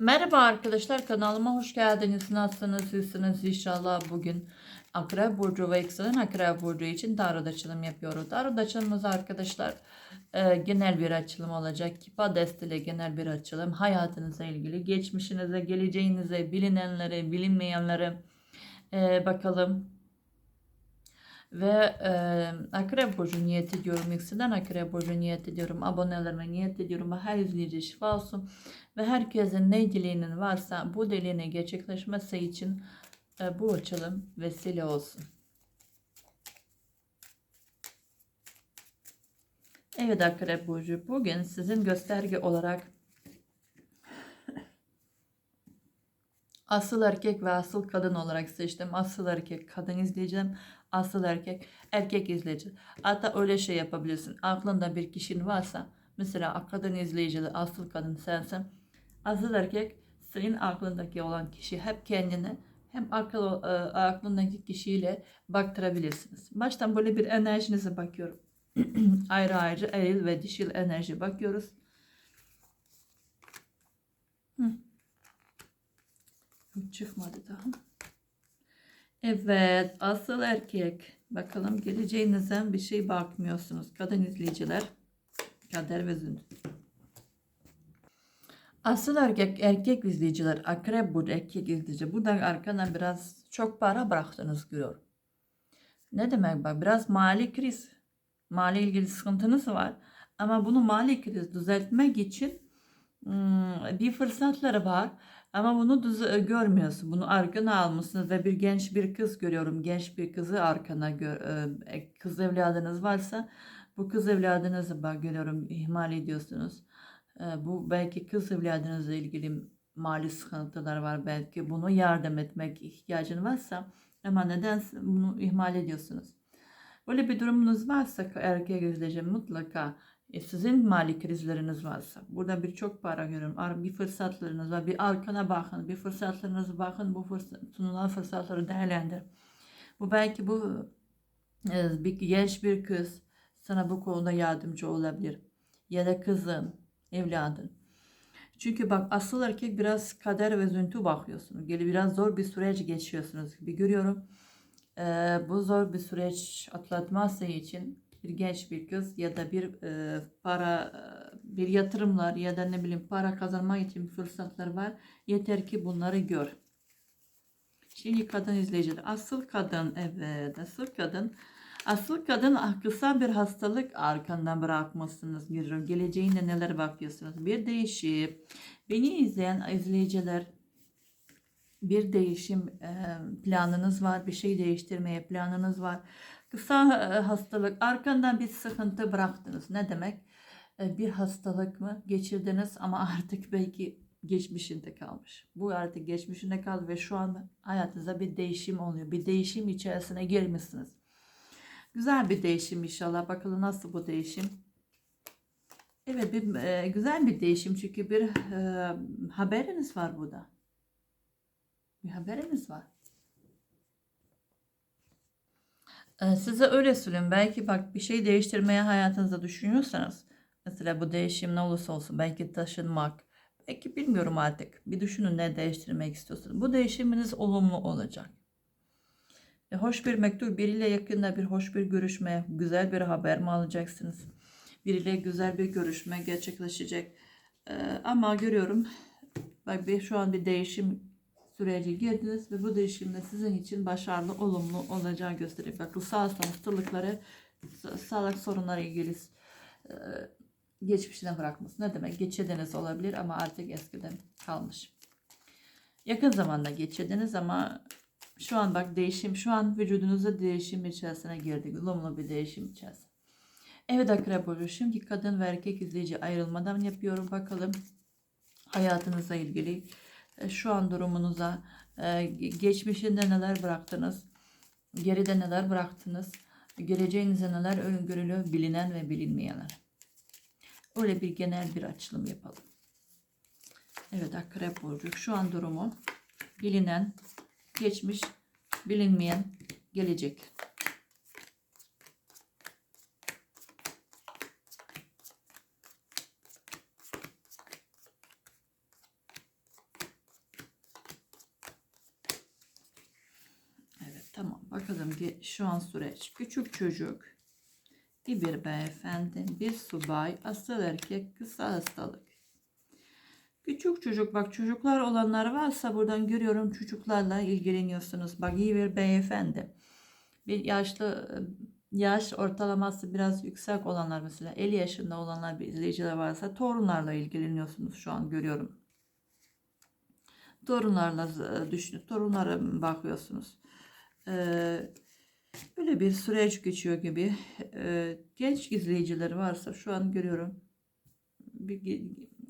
Merhaba arkadaşlar kanalıma hoş geldiniz. Nasılsınız? İyisiniz inşallah bugün Akrep Burcu ve Yükselen Akrep Burcu için tarot açılım yapıyoruz. Tarot açılımımız arkadaşlar e, genel bir açılım olacak. Kipa desteli genel bir açılım. Hayatınıza ilgili, geçmişinize, geleceğinize, bilinenlere, bilinmeyenlere e, bakalım. Ve e, Akrep Burcu niyet ediyorum. Yükselen Akrep Burcu niyet ediyorum. Abonelerime niyet ediyorum. Her izleyici şifa olsun. Ve herkesin ne dileğinin varsa bu dileğinin gerçekleşmesi için e, bu açılım vesile olsun. Evet Akrep Burcu bugün sizin gösterge olarak asıl erkek ve asıl kadın olarak seçtim. Asıl erkek kadın izleyeceğim. Asıl erkek erkek izleyici. Hatta öyle şey yapabilirsin. Aklında bir kişinin varsa mesela kadın izleyicili asıl kadın sensin. Asıl erkek senin aklındaki olan kişi hep kendini hem akıl, e, aklındaki kişiyle baktırabilirsiniz. Baştan böyle bir enerjinize bakıyorum. ayrı ayrı eril ve dişil enerji bakıyoruz. Hı. Çıkmadı daha. Evet, asıl erkek. Bakalım geleceğinizden bir şey bakmıyorsunuz. Kadın izleyiciler. Kader ve zündü. Asıl erkek erkek izleyiciler. Akrep bu erkek izleyici. Buradan arkadan biraz çok para bıraktınız görüyorum. Ne demek bak biraz mali kriz. Mali ilgili sıkıntınız var. Ama bunu mali kriz düzeltmek için hmm, bir fırsatları var. Ama bunu düz- görmüyorsun. Bunu arkana almışsınız ve bir genç bir kız görüyorum. Genç bir kızı arkana gör, e, kız evladınız varsa bu kız evladınızı bak görüyorum ihmal ediyorsunuz. E, Bu belki kız evladınızla ilgili mali sıkıntılar var. Belki bunu yardım etmek ihtiyacın varsa ama neden bunu ihmal ediyorsunuz? Böyle bir durumunuz varsa erkek izleyici mutlaka e, sizin mali krizleriniz varsa burada birçok para görüyorum. Bir fırsatlarınız var. Bir arkana bakın. Bir fırsatlarınıza bakın. Bu fırsat, sunulan fırsatları değerlendir. Bu belki bu e, bir genç bir kız sana bu konuda yardımcı olabilir. Ya da kızın, evladın. Çünkü bak asıl erkek biraz kader ve üzüntü bakıyorsunuz. Geli biraz zor bir süreç geçiyorsunuz gibi görüyorum. Ee, bu zor bir süreç atlatması için bir genç bir kız ya da bir e, para e, bir yatırımlar ya da ne bileyim para kazanmak için fırsatlar var. Yeter ki bunları gör. Şimdi kadın izleyiciler. Asıl kadın evet asıl kadın Asıl kadın kısa bir hastalık arkandan bırakmışsınız görüyorum. Geleceğinde neler bakıyorsunuz? Bir değişim. Beni izleyen izleyiciler bir değişim e, planınız var. Bir şey değiştirmeye planınız var. Kısa e, hastalık arkandan bir sıkıntı bıraktınız. Ne demek? E, Bir hastalık mı geçirdiniz ama artık belki geçmişinde kalmış. Bu artık geçmişinde kaldı ve şu an hayatınızda bir değişim oluyor. Bir değişim içerisine girmişsiniz. Güzel bir değişim inşallah. Bakalım nasıl bu değişim. Evet bir e, güzel bir değişim çünkü bir e, haberiniz var burada. Bir haberiniz var. E, size öyle söyleyeyim. Belki bak bir şey değiştirmeye hayatınızda düşünüyorsanız mesela bu değişim ne olursa olsun belki taşınmak belki bilmiyorum artık bir düşünün ne değiştirmek istiyorsunuz. Bu değişiminiz olumlu olacak. E, hoş bir mektup, biriyle yakında bir hoş bir görüşme, güzel bir haber mi alacaksınız? Biriyle güzel bir görüşme gerçekleşecek. E, ama görüyorum, bak bir, şu an bir değişim süreci girdiniz ve bu değişimde sizin için başarılı, olumlu olacağı gösteriyor. Bakın sağlık hastalıkları, sa- sağlık sorunları ilgili e, geçmişine bırakması. Ne demek? Geçirdiniz olabilir ama artık eskiden kalmış. Yakın zamanda geçirdiniz ama şu an bak değişim, şu an vücudunuzda değişim içerisine girdik. Olumlu bir değişim içerisine. Evet Akrep Burcu, şimdi kadın ve erkek izleyici ayrılmadan yapıyorum. Bakalım hayatınızla ilgili, şu an durumunuza, e, geçmişinde neler bıraktınız, geride neler bıraktınız, geleceğinize neler öngörülü, bilinen ve bilinmeyenler. Öyle bir genel bir açılım yapalım. Evet Akrep Burcu, şu an durumu bilinen, geçmiş, bilinmeyen, gelecek. Bakalım ki şu an süreç. Küçük çocuk, bir beyefendi, bir subay, asıl erkek, kısa hastalık. Küçük çocuk bak çocuklar olanlar varsa buradan görüyorum çocuklarla ilgileniyorsunuz. Bak iyi bir beyefendi. Bir yaşlı yaş ortalaması biraz yüksek olanlar mesela 50 yaşında olanlar bir izleyiciler varsa torunlarla ilgileniyorsunuz şu an görüyorum. Torunlarla e, düşünüp torunlara bakıyorsunuz. Ee, böyle bir süreç geçiyor gibi. Ee, genç izleyicileri varsa şu an görüyorum. Bir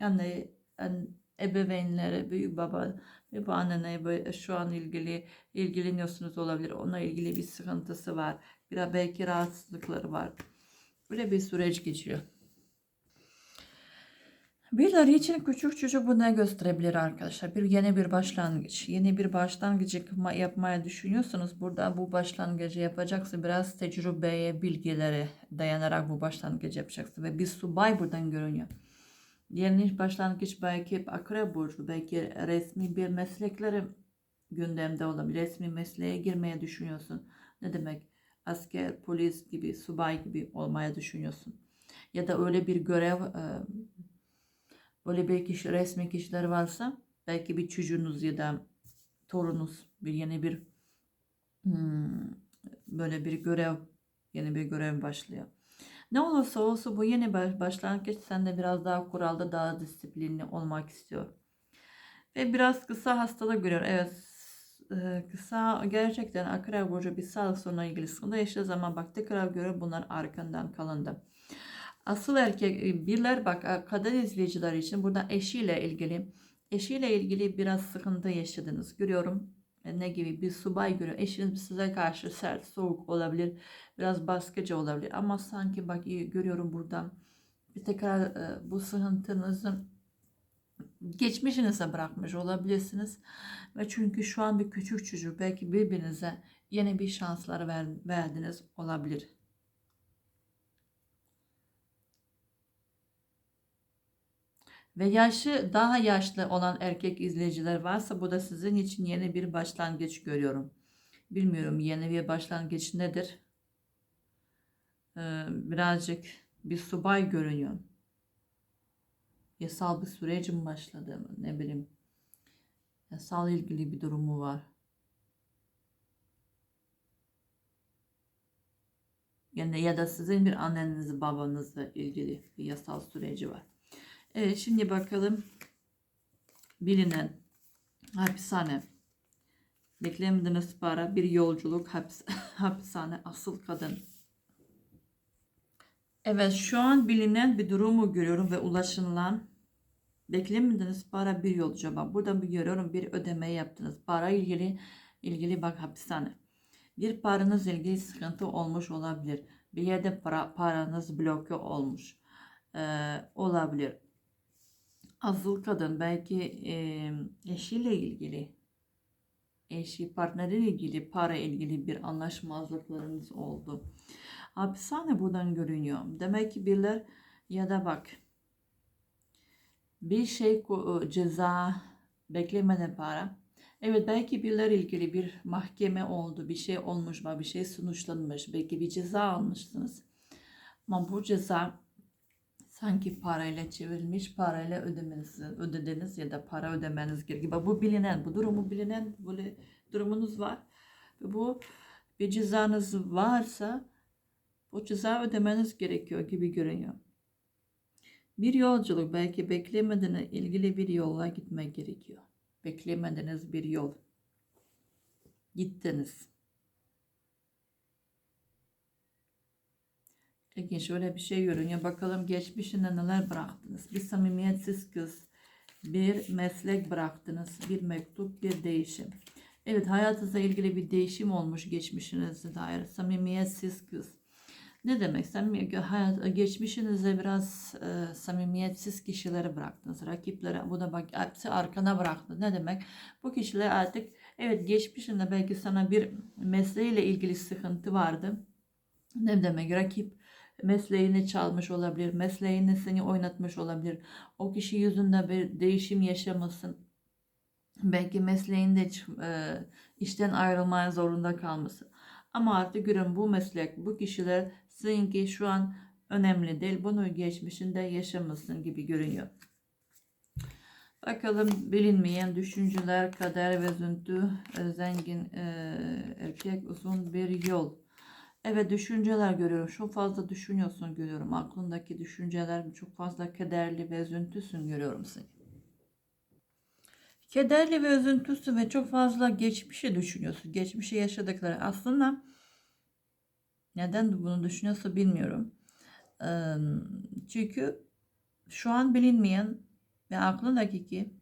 anne, an, ebeveynlere, büyük baba, annene böyle şu an ilgili ilgileniyorsunuz olabilir. Ona ilgili bir sıkıntısı var. Biraz belki rahatsızlıkları var. Böyle bir süreç geçiyor. Birileri için küçük çocuk bu ne gösterebilir arkadaşlar? Bir yeni bir başlangıç. Yeni bir başlangıcı yapma- yapmaya düşünüyorsanız burada bu başlangıcı yapacaksın. Biraz tecrübeye, bilgilere dayanarak bu başlangıcı yapacaksın. Ve bir subay buradan görünüyor. Yeni başlangıç belki akrep burcu, belki resmi bir meslekleri gündemde olabilir. Resmi mesleğe girmeye düşünüyorsun. Ne demek? Asker, polis gibi, subay gibi olmaya düşünüyorsun. Ya da öyle bir görev Böyle bir kişi, resmi kişiler varsa belki bir çocuğunuz ya da torununuz bir yeni bir hmm, böyle bir görev yeni bir görev başlıyor. Ne olursa olsun bu yeni baş, başlangıç sende biraz daha kuralda daha disiplinli olmak istiyor. Ve biraz kısa hastalık görüyor. Evet e, kısa gerçekten akrep burcu bir sağlık sorununa ilgili sıkıntı yaşadığı zaman bak tekrar göre bunlar arkandan kalındı. Asıl erkek e, birler bak kadın izleyiciler için burada eşiyle ilgili eşiyle ilgili biraz sıkıntı yaşadınız. Görüyorum E, ne gibi bir subay görüyor. Eşiniz size karşı sert, soğuk olabilir. Biraz baskıcı olabilir. Ama sanki bak görüyorum buradan bir tekrar e, bu sıkıntınızı geçmişinize bırakmış olabilirsiniz. Ve çünkü şu an bir küçük çocuk belki birbirinize yeni bir şanslar ver, verdiniz olabilir. Ve yaşı daha yaşlı olan erkek izleyiciler varsa bu da sizin için yeni bir başlangıç görüyorum. Bilmiyorum yeni bir başlangıç nedir? Ee, birazcık bir subay görünüyor. Yasal bir sürecin başladı mı? Ne bileyim. Yasal ilgili bir durumu var. Yani ya da sizin bir anneniz babanızla ilgili bir yasal süreci var. Evet şimdi bakalım bilinen hapishane. Beklemediğiniz para bir yolculuk hapis, hapishane asıl kadın. Evet şu an bilinen bir durumu görüyorum ve ulaşılan beklemediğiniz para bir yolcu. Bak burada bir görüyorum bir ödeme yaptınız. Para ilgili ilgili bak hapishane. Bir paranız ilgili sıkıntı olmuş olabilir. Bir yerde para, paranız bloke olmuş ee, olabilir azıl kadın belki e, eşiyle ilgili eşi partneriyle ilgili para ilgili bir anlaşmazlıklarınız oldu. Hapishane buradan görünüyor. Demek ki birler ya da bak bir şey ceza beklemeden para. Evet belki birler ilgili bir mahkeme oldu, bir şey olmuş, bir şey sonuçlanmış, belki bir ceza almışsınız. Ama bu ceza sanki parayla çevrilmiş parayla ödemeniz, ödediniz ya da para ödemeniz gerekiyor. Bu bilinen, bu durumu bilinen böyle durumunuz var. Bu bir cezanız varsa bu ceza ödemeniz gerekiyor gibi görünüyor. Bir yolculuk belki beklemediğiniz ilgili bir yola gitmek gerekiyor. Beklemediğiniz bir yol. Gittiniz. Peki şöyle bir şey görünüyor. Bakalım geçmişinde neler bıraktınız. Bir samimiyetsiz kız, bir meslek bıraktınız, bir mektup, bir değişim. Evet hayatınızla ilgili bir değişim olmuş geçmişinizde dair. Samimiyetsiz kız. Ne demek? Samimi, hayat, geçmişinizde biraz e, samimiyetsiz kişileri bıraktınız. Rakiplere bu da bak hepsi arkana bıraktı. Ne demek? Bu kişiler artık evet geçmişinde belki sana bir mesleğiyle ilgili sıkıntı vardı. Ne demek? Rakip mesleğini çalmış olabilir, mesleğini seni oynatmış olabilir. O kişi yüzünde bir değişim yaşamasın. Belki mesleğinde e, işten ayrılmaya zorunda kalması. Ama artık görün bu meslek, bu kişiler sizinki şu an önemli değil. Bunu geçmişinde yaşamışsın gibi görünüyor. Bakalım bilinmeyen düşünceler, kader ve üzüntü, e, zengin e, erkek, uzun bir yol. Evet düşünceler görüyorum. Çok fazla düşünüyorsun görüyorum. Aklındaki düşünceler çok fazla kederli ve üzüntüsün görüyorum seni. Kederli ve üzüntüsün ve çok fazla geçmişi düşünüyorsun. Geçmişi yaşadıkları. Aslında neden bunu düşünüyorsun bilmiyorum. Çünkü şu an bilinmeyen ve aklındaki ki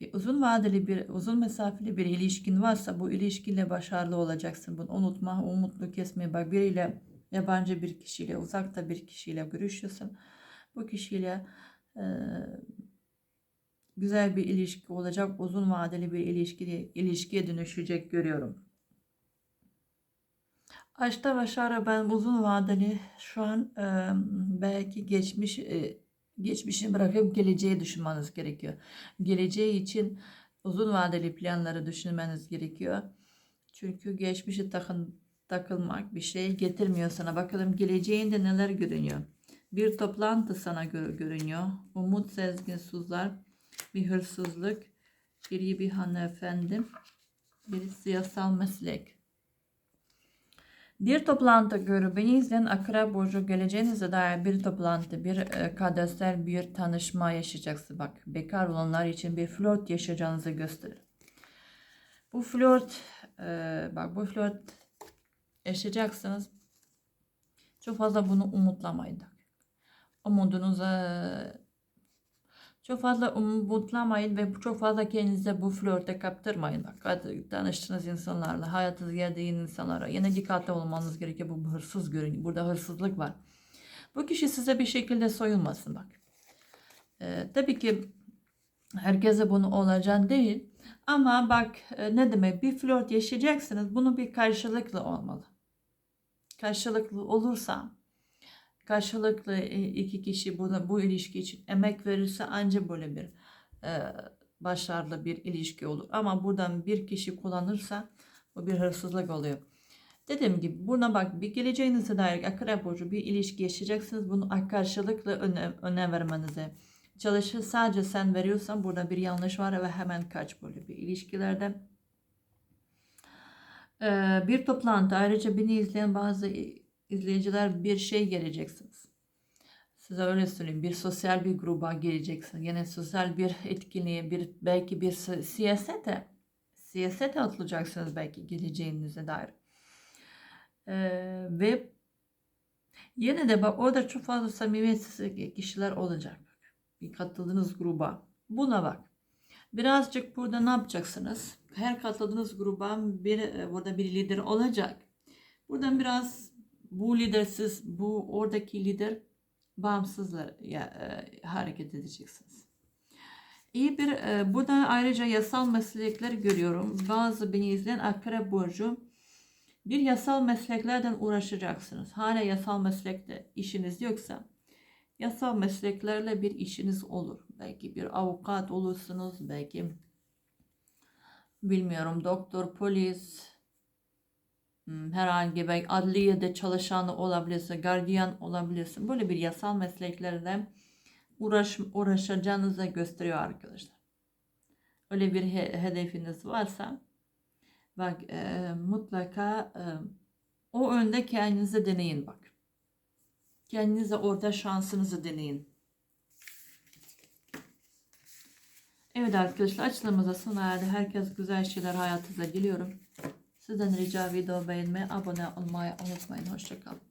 bir uzun vadeli bir uzun mesafeli bir ilişkin varsa bu ilişkiyle başarılı olacaksın. Bunu unutma, umutlu kesme. Bak biriyle yabancı bir kişiyle, uzakta bir kişiyle görüşüyorsun. Bu kişiyle e, güzel bir ilişki olacak. Uzun vadeli bir ilişki ilişkiye dönüşecek görüyorum. Aşkta başarı ben uzun vadeli şu an e, belki geçmiş e, geçmişi bırakıp geleceği düşünmeniz gerekiyor. Geleceği için uzun vadeli planları düşünmeniz gerekiyor. Çünkü geçmişe takın, takılmak bir şey getirmiyor sana. Bakalım geleceğinde neler görünüyor. Bir toplantı sana gö- görünüyor. Umut sezginsizler, bir hırsızlık, biri bir hanımefendi, bir siyasal meslek. Bir toplantı görü beni izleyen akrep burcu geleceğinize dair bir toplantı, bir e, kadersel bir tanışma yaşayacaksın. Bak bekar olanlar için bir flört yaşayacağınızı gösterir. Bu flört, e, bak bu flört yaşayacaksınız. Çok fazla bunu umutlamayın. Umudunuza çok fazla umutlamayın ve çok fazla kendinize bu flörte kaptırmayın. Bak tanıştığınız insanlarla, hayatınıza geldiğin insanlara yine dikkatli olmanız gerekiyor. Bu hırsız görünüyor. Burada hırsızlık var. Bu kişi size bir şekilde soyulmasın bak. Ee, tabii ki herkese bunu olacak değil. Ama bak e, ne demek bir flört yaşayacaksınız. Bunu bir karşılıklı olmalı. Karşılıklı olursa karşılıklı e, iki kişi buna bu ilişki için emek verirse ancak böyle bir e, başarılı bir ilişki olur. Ama buradan bir kişi kullanırsa bu bir hırsızlık oluyor. Dediğim gibi buna bak bir geleceğinize dair akrep burcu bir ilişki yaşayacaksınız. Bunu karşılıklı önem, önem vermenize çalışır. Sadece sen veriyorsan burada bir yanlış var ve hemen kaç böyle bir ilişkilerde. Ee, bir toplantı ayrıca beni izleyen bazı izleyiciler bir şey geleceksiniz. Size öyle söyleyeyim. Bir sosyal bir gruba geleceksiniz. Yine sosyal bir etkinliğe, bir belki bir si- siyasete, siyasete atılacaksınız belki geleceğinize dair. Ee, ve yine de bak orada çok fazla samimiyetsiz kişiler olacak. Bir katıldığınız gruba. Buna bak. Birazcık burada ne yapacaksınız? Her katıldığınız gruba bir e, burada bir lider olacak. Buradan biraz bu lidersiz, bu oradaki lider bağımsızlar ya, e, hareket edeceksiniz. İyi bir, e, burada ayrıca yasal meslekler görüyorum. Bazı beni izleyen akrep burcu bir yasal mesleklerden uğraşacaksınız. Hala yasal meslekte işiniz yoksa yasal mesleklerle bir işiniz olur. Belki bir avukat olursunuz, belki bilmiyorum doktor, polis, herhangi bir adliyede çalışan olabilirsin, gardiyan olabilirsin. Böyle bir yasal mesleklerle uğraş, uğraşacağınızı gösteriyor arkadaşlar. Öyle bir he- hedefiniz varsa bak e, mutlaka e, o önde kendinize deneyin bak. Kendinize orada şansınızı deneyin. Evet arkadaşlar açılımıza sona erdi. Herkes güzel şeyler hayatınıza diliyorum. Sizden rica video beğenmeyi, abone olmayı unutmayın. Hoşçakalın.